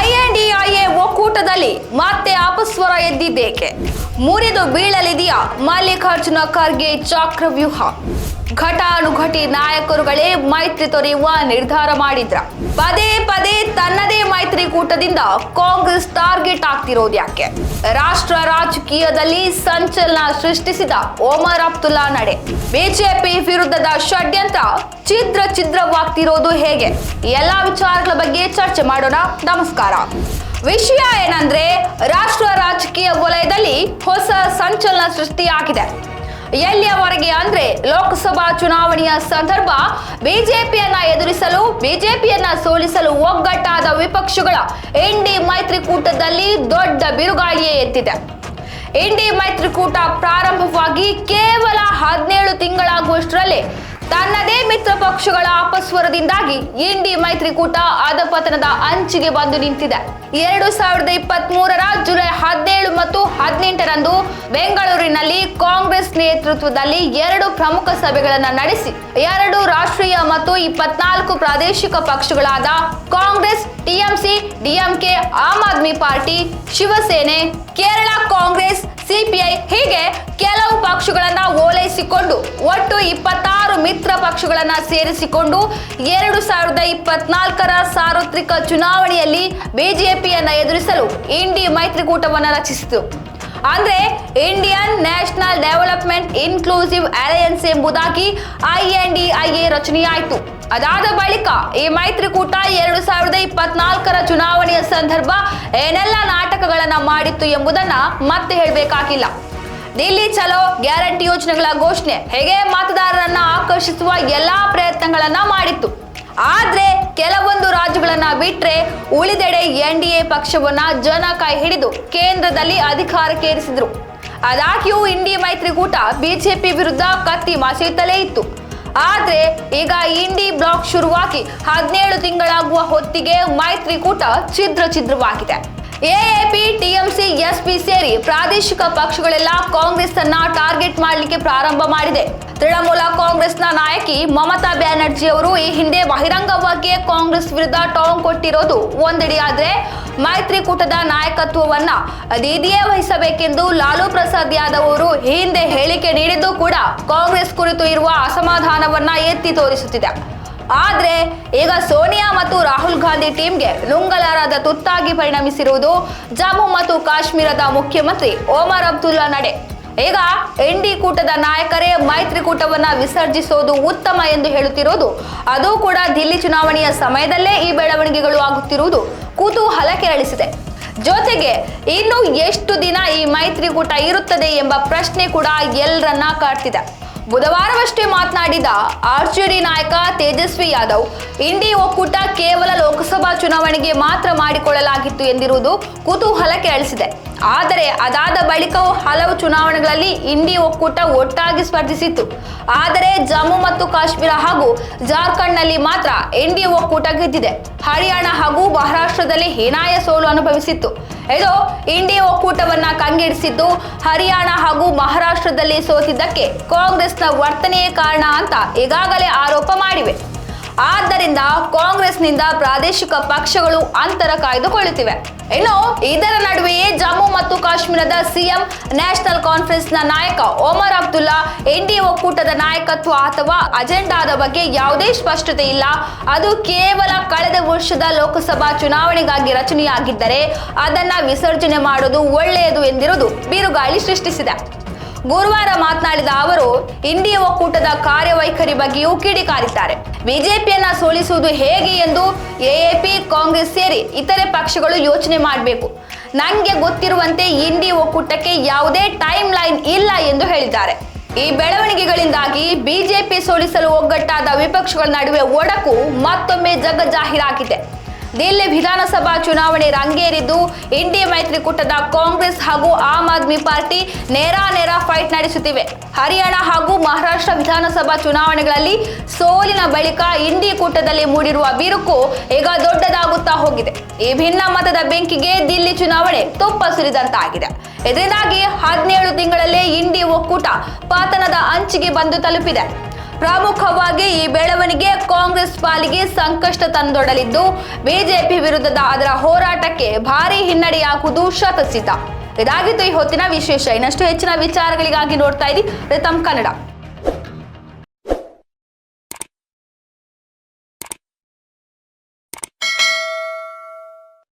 INDIA ಒಕ್ಕೂಟದಲ್ಲಿ ಮತ್ತೆ ಅಪಸ್ವರ ಎದ್ದಿದ್ದೇಕೆ? ಮುರಿದು ಬೀಳಲಿದೆಯಾ? ಮಲ್ಲಿಕಾರ್ಜುನ ಖರ್ಗೆ ಚಕ್ರವ್ಯೂಹ. ಘಟಾನುಘಟಿ ನಾಯಕರುಗಳೇ ಮೈತ್ರಿ ತೊರೆಯುವ ನಿರ್ಧಾರ ಮಾಡಿದ್ರ. ಪದೇ ಪದೇ ತನ್ನದೇ ಮೈತ್ರಿಕೂಟದಿಂದ ಕಾಂಗ್ರೆಸ್ ಟಾರ್ಗೆಟ್ ಆಗ್ತಿರೋದು ಯಾಕೆ? ರಾಷ್ಟ್ರ ರಾಜಕೀಯದಲ್ಲಿ ಸಂಚಲನ ಸೃಷ್ಟಿಸಿದ ಒಮರ್ ಅಬ್ದುಲ್ಲಾ ನಡೆ. ಬಿಜೆಪಿ ವಿರುದ್ಧದ ಷಡ್ಯಂತ್ರ ಛಿದ್ರ ಛಿದ್ರವಾಗ್ತಿರೋದು ಹೇಗೆ? ಎಲ್ಲಾ ವಿಚಾರಗಳ ಬಗ್ಗೆ ಚರ್ಚೆ ಮಾಡೋಣ. ನಮಸ್ಕಾರ. ವಿಷಯ ಏನಂದ್ರೆ, ರಾಷ್ಟ್ರ ರಾಜಕೀಯ ವಲಯದಲ್ಲಿ ಹೊಸ ಸಂಚಲನ ಸೃಷ್ಟಿಯಾಗಿದೆ. ಎಲ್ಲಿಯವರೆಗೆ ಅಂದ್ರೆ ಲೋಕಸಭಾ ಚುನಾವಣೆಯ ಸಂದರ್ಭ ಬಿಜೆಪಿಯನ್ನ ಎದುರಿಸಲು, ಬಿಜೆಪಿಯನ್ನ ಸೋಲಿಸಲು ಒಗ್ಗಟ್ಟಾದ ವಿಪಕ್ಷಗಳ ಎನ್ಡಿ ಮೈತ್ರಿಕೂಟದಲ್ಲಿ ದೊಡ್ಡ ಬಿರುಗಾಳಿಯೇ ಎತ್ತಿದೆ ಎನ್ಡಿ ಮೈತ್ರಿಕೂಟ ಪ್ರಾರಂಭವಾಗಿ ಕೇವಲ ಹದಿನೇಳು ತಿಂಗಳಾಗುವಷ್ಟರಲ್ಲೇ ತನ್ನದೇ ಮಿತ್ರ ಪಕ್ಷಗಳ ಅಪಸ್ವರದಿಂದಾಗಿ ಇಂಡಿ ಮೈತ್ರಿಕೂಟ ಅಧಪತನದ ಅಂಚಿಗೆ ಬಂದು ನಿಂತಿದೆ. ಎರಡು ಸಾವಿರದ ಇಪ್ಪತ್ತ್ ಮೂರರ ಜುಲೈ ಹದಿನೇಳು ಮತ್ತು ಹದಿನೆಂಟರಂದು ಬೆಂಗಳೂರಿನಲ್ಲಿ ಕಾಂಗ್ರೆಸ್ ನೇತೃತ್ವದಲ್ಲಿ ಎರಡು ಪ್ರಮುಖ ಸಭೆಗಳನ್ನು ನಡೆಸಿ, ಎರಡು ರಾಷ್ಟ್ರೀಯ ಮತ್ತು ಇಪ್ಪತ್ನಾಲ್ಕು ಪ್ರಾದೇಶಿಕ ಪಕ್ಷಗಳಾದ Congress TMC DMK Aam Aadmi party, Shivsena, Kerala Congress CPI ಹೀಗೆ ಕೆಲವು ಪಕ್ಷಗಳನ್ನ ಓಲೈಸಿಕೊಂಡು, ಒಟ್ಟು ಇಪ್ಪತ್ತಾರು ಮಿತ್ರ ಪಕ್ಷಗಳನ್ನ ಸೇರಿಸಿಕೊಂಡು ಎರಡು ಸಾವಿರದ ಇಪ್ಪತ್ನಾಲ್ಕರ ಸಾರ್ವತ್ರಿಕ ಚುನಾವಣೆಯಲ್ಲಿ ಬಿಜೆಪಿಯನ್ನ ಎದುರಿಸಲು ಇಂಡಿ ಮೈತ್ರಿಕೂಟವನ್ನು ರಚಿಸಿತು. ಅಂದ್ರೆ Indian national development inclusive alliance ಎಂಬುದಾಗಿ I N D I A ರಚನೆಯಾಯಿತು. ಅದಾದ ಬಳಿಕ ಈ ಮೈತ್ರಿಕೂಟ ಎರಡು ಸಾವಿರದ ಇಪ್ಪತ್ನಾಲ್ಕರ ಚುನಾವಣೆಯ ಸಂದರ್ಭ ಏನೆಲ್ಲ ನಾಟಕಗಳನ್ನ ಮಾಡಿತ್ತು ಎಂಬುದನ್ನ ಮತ್ತೆ ಹೇಳಬೇಕಾಗಿಲ್ಲ. ದಿಲ್ಲಿ ಚಲೋ ಗ್ಯಾರಂಟಿ ಯೋಜನೆಗಳ ಘೋಷಣೆ ಹೇಗೆ ಮತದಾರರನ್ನ ಆಕರ್ಷಿಸುವ ಎಲ್ಲಾ ಪ್ರಯತ್ನಗಳನ್ನ ಮಾಡಿತ್ತು. ಆದ್ರೆ ಕೆಲವೊಂದು ರಾಜ್ಯಗಳನ್ನ ಬಿಟ್ರೆ ಉಳಿದೆಡೆ ಎನ್ ಡಿ ಎ ಪಕ್ಷವನ್ನ ಜನ ಕೈ ಹಿಡಿದು ಕೇಂದ್ರದಲ್ಲಿ ಅಧಿಕಾರಕ್ಕೇರಿಸಿದ್ರು ಅದಾಗ್ಯೂ ಇಂಡಿ ಮೈತ್ರಿಕೂಟ ಬಿಜೆಪಿ ವಿರುದ್ಧ ಕತ್ತಿ ಮಾಸೆಯುತ್ತಲೇ ಇತ್ತು. ಆದ್ರೆ ಈಗ ಇಂಡಿ ಬ್ಲಾಕ್ ಶುರುವಾಗಿ ಹದಿನೇಳು ತಿಂಗಳಾಗುವ ಹೊತ್ತಿಗೆ ಮೈತ್ರಿಕೂಟ ಛಿದ್ರ ಛಿದ್ರವಾಗಿದೆ. ಎಎಪಿ, ಟಿಎಂಸಿ, ಎಸ್ಪಿ ಸೇರಿ ಪ್ರಾದೇಶಿಕ ಪಕ್ಷಗಳೆಲ್ಲ ಕಾಂಗ್ರೆಸ್ ಅನ್ನ ಟಾರ್ಗೆಟ್ ಮಾಡಲಿಕ್ಕೆ ಪ್ರಾರಂಭ ಮಾಡಿದೆ. ತೃಣಮೂಲ ಕಾಂಗ್ರೆಸ್ನ ನಾಯಕಿ ಮಮತಾ ಬ್ಯಾನರ್ಜಿ ಅವರು ಈ ಹಿಂದೆ ಬಹಿರಂಗವಾಗಿಯೇ ಕಾಂಗ್ರೆಸ್ ವಿರುದ್ಧ ಟಾಂಗ್ ಕೊಟ್ಟಿರೋದು ಒಂದೆಡೆಯಾದ್ರೆ ಮೈತ್ರಿಕೂಟದ ನಾಯಕತ್ವವನ್ನ ದೀದಿಯೇ ವಹಿಸಬೇಕೆಂದು ಲಾಲು ಪ್ರಸಾದ್ ಯಾದವ್ ಅವರು ಹಿಂದೆ ಹೇಳಿಕೆ ನೀಡಿದ್ದು ಕೂಡ ಕಾಂಗ್ರೆಸ್ ಕುರಿತು ಇರುವ ಅಸಮಾಧಾನವನ್ನ ಎತ್ತಿ ತೋರಿಸುತ್ತಿದೆ. ಆದ್ರೆ ಈಗ ಸೋನಿಯಾ ಮತ್ತು ರಾಹುಲ್ ಗಾಂಧಿ ಟೀಮ್ಗೆ ಲುಂಗಲಾರದ ತುತ್ತಾಗಿ ಪರಿಣಮಿಸಿರುವುದು ಜಮ್ಮು ಮತ್ತು ಕಾಶ್ಮೀರದ ಮುಖ್ಯಮಂತ್ರಿ ಓಮರ್ ಅಬ್ದುಲ್ಲಾ ನಡೆ. ಈಗ ಎನ್ಡಿ ಕೂಟದ ನಾಯಕರೇ ಮೈತ್ರಿಕೂಟವನ್ನ ವಿಸರ್ಜಿಸೋದು ಉತ್ತಮ ಎಂದು ಹೇಳುತ್ತಿರೋದು. ಅದು ಕೂಡ ದಿಲ್ಲಿ ಚುನಾವಣೆಯ ಸಮಯದಲ್ಲೇ ಈ ಬೆಳವಣಿಗೆಗಳು ಆಗುತ್ತಿರುವುದು ಕುತೂಹಲ ಕೆರಳಿಸಿದೆ ಜೊತೆಗೆ ಇನ್ನು ಎಷ್ಟು ದಿನ ಈ ಮೈತ್ರಿಕೂಟ ಇರುತ್ತದೆ ಎಂಬ ಪ್ರಶ್ನೆ ಕೂಡ ಎಲ್ಲರನ್ನ ಕಾಡ್ತಿದೆ. ಬುಧವಾರವಷ್ಟೇ ಮಾತನಾಡಿದ ಆರ್ಜೆಡಿ ನಾಯಕ ತೇಜಸ್ವಿ ಯಾದವ್ ಇಂಡಿ ಒಕ್ಕೂಟ ಕೇವಲ ಲೋಕಸಭಾ ಚುನಾವಣೆಗೆ ಮಾತ್ರ ಮಾಡಿಕೊಳ್ಳಲಾಗಿತ್ತು ಎಂದಿರುವುದು ಕುತೂಹಲ ಕೆರಳಿಸಿದೆ ಆದರೆ ಅದಾದ ಬಳಿಕವೂ ಹಲವು ಚುನಾವಣೆಗಳಲ್ಲಿ ಇಂಡಿ ಒಕ್ಕೂಟ ಒಟ್ಟಾಗಿ ಸ್ಪರ್ಧಿಸಿತ್ತು. ಆದರೆ ಜಮ್ಮು ಮತ್ತು ಕಾಶ್ಮೀರ ಹಾಗೂ ಜಾರ್ಖಂಡ್ನಲ್ಲಿ ಮಾತ್ರ ಎನ್ಡಿ ಒಕ್ಕೂಟ ಗೆದ್ದಿದೆ. ಹರಿಯಾಣ ಹಾಗೂ ಮಹಾರಾಷ್ಟ್ರದಲ್ಲಿ ಹೀನಾಯ ಸೋಲು ಅನುಭವಿಸಿತ್ತು. ಇದು ಇಂಡಿ ಒಕ್ಕೂಟವನ್ನ ಕಂಗೆಡಿಸಿದ್ದು, ಹರಿಯಾಣ ಹಾಗೂ ಮಹಾರಾಷ್ಟ್ರದಲ್ಲಿ ಸೋತಿದ್ದಕ್ಕೆ ಕಾಂಗ್ರೆಸ್ನ ವರ್ತನೆಯೇ ಕಾರಣ ಅಂತ ಈಗಾಗಲೇ ಆರೋಪ ಮಾಡಿವೆ. ಆದ್ದರಿಂದ ಕಾಂಗ್ರೆಸ್ನಿಂದ ಪ್ರಾದೇಶಿಕ ಪಕ್ಷಗಳು ಅಂತರ ಕಾಯ್ದುಕೊಳ್ಳುತ್ತಿವೆ. ಇನ್ನು ಇದರ ಜಮ್ಮು ಮತ್ತು ಕಾಶ್ಮೀರದ ಸಿಎಂ, ನ್ಯಾಷನಲ್ ಕಾನ್ಫರೆನ್ಸ್ನ ನಾಯಕ ಒಮರ್ ಅಬ್ದುಲ್ಲಾ, ಎನ್ಡಿಎ ಒಕ್ಕೂಟದ ನಾಯಕತ್ವ ಅಥವಾ ಅಜೆಂಡಾದ ಬಗ್ಗೆ ಯಾವುದೇ ಸ್ಪಷ್ಟತೆ ಇಲ್ಲ. ಅದು ಕೇವಲ ಕಳೆದ ವರ್ಷದ ಲೋಕಸಭಾ ಚುನಾವಣೆಗಾಗಿ ರಚನೆಯಾಗಿದ್ದರೆ ಅದನ್ನ ವಿಸರ್ಜನೆ ಮಾಡೋದು ಒಳ್ಳೆಯದು ಎಂದಿರುವುದು ಬಿರುಗಾಳಿ ಸೃಷ್ಟಿಸಿದೆ. ಗುರುವಾರ ಮಾತನಾಡಿದ ಅವರು ಇಂಡಿಯಾ ಒಕ್ಕೂಟದ ಕಾರ್ಯವೈಖರಿ ಬಗ್ಗೆಯೂ ಕಿಡಿಕಾರಿದ್ದಾರೆ. ಬಿಜೆಪಿಯನ್ನ ಸೋಲಿಸುವುದು ಹೇಗೆ ಎಂದು ಎಎಪಿ ಕಾಂಗ್ರೆಸ್ ಸೇರಿ ಇತರೆ ಪಕ್ಷಗಳು ಯೋಚನೆ ಮಾಡಬೇಕು. ನಂಗೆ ಗೊತ್ತಿರುವಂತೆ ಇಂಡಿ ಒಕ್ಕೂಟಕ್ಕೆ ಯಾವುದೇ ಟೈಮ್ ಲೈನ್ ಇಲ್ಲ ಎಂದು ಹೇಳಿದ್ದಾರೆ. ಈ ಬೆಳವಣಿಗೆಗಳಿಂದಾಗಿ ಬಿಜೆಪಿ ಸೋಲಿಸಲು ಒಗ್ಗಟ್ಟಾದ ವಿಪಕ್ಷಗಳ ನಡುವೆ ಒಡಕು ಮತ್ತೊಮ್ಮೆ ಜಗಜಾಹೀರಾಗಿದೆ. ದಿಲ್ಲಿ ವಿಧಾನಸಭಾ ಚುನಾವಣೆ ರಂಗೇರಿದ್ದು ಇಂಡಿ ಮೈತ್ರಿಕೂಟದ ಕಾಂಗ್ರೆಸ್ ಹಾಗೂ ಆಮ್ ಆದ್ಮಿ ಪಾರ್ಟಿ ನೇರ ನೇರ ಫೈಟ್ ನಡೆಸುತ್ತಿವೆ. ಹರಿಯಾಣ ಹಾಗೂ ಮಹಾರಾಷ್ಟ್ರ ವಿಧಾನಸಭಾ ಚುನಾವಣೆಗಳಲ್ಲಿ ಸೋಲಿನ ಬಳಿಕ ಇಂಡಿ ಕೂಟದಲ್ಲಿ ಮೂಡಿರುವ ಬಿರುಕು ಈಗ ದೊಡ್ಡದಾಗುತ್ತಾ ಹೋಗಿದೆ. ಈ ಭಿನ್ನ ಮತದ ಬೆಂಕಿಗೆ ದಿಲ್ಲಿ ಚುನಾವಣೆ ತುಪ್ಪ ಸುರಿದಂತಾಗಿದೆ. ಇದರಿಂದಾಗಿ ಹದಿನೇಳು ತಿಂಗಳಲ್ಲೇ ಇಂಡಿ ಒಕ್ಕೂಟ ಪತನದ ಅಂಚಿಗೆ ಬಂದು ತಲುಪಿದೆ. ಪ್ರಮುಖವಾಗಿ ಈ ಬೆಳವಣಿಗೆ ಕಾಂಗ್ರೆಸ್ ಪಾಲಿಗೆ ಸಂಕಷ್ಟ ತಂದೊಡಲಿದ್ದು ಬಿಜೆಪಿ ವಿರುದ್ಧದ ಅದರ ಹೋರಾಟಕ್ಕೆ ಭಾರಿ ಹಿನ್ನಡೆಯಾಗುವುದು ಶತಸಿದ್ಧ. ಇದಾಗಿತ್ತು ಈ ಹೊತ್ತಿನ ವಿಶೇಷ. ಇನ್ನಷ್ಟು ಹೆಚ್ಚಿನ ವಿಚಾರಗಳಿಗಾಗಿ ನೋಡ್ತಾ ಇದ್ದೀವಿ ರಿತಮ್ ಕನ್ನಡ.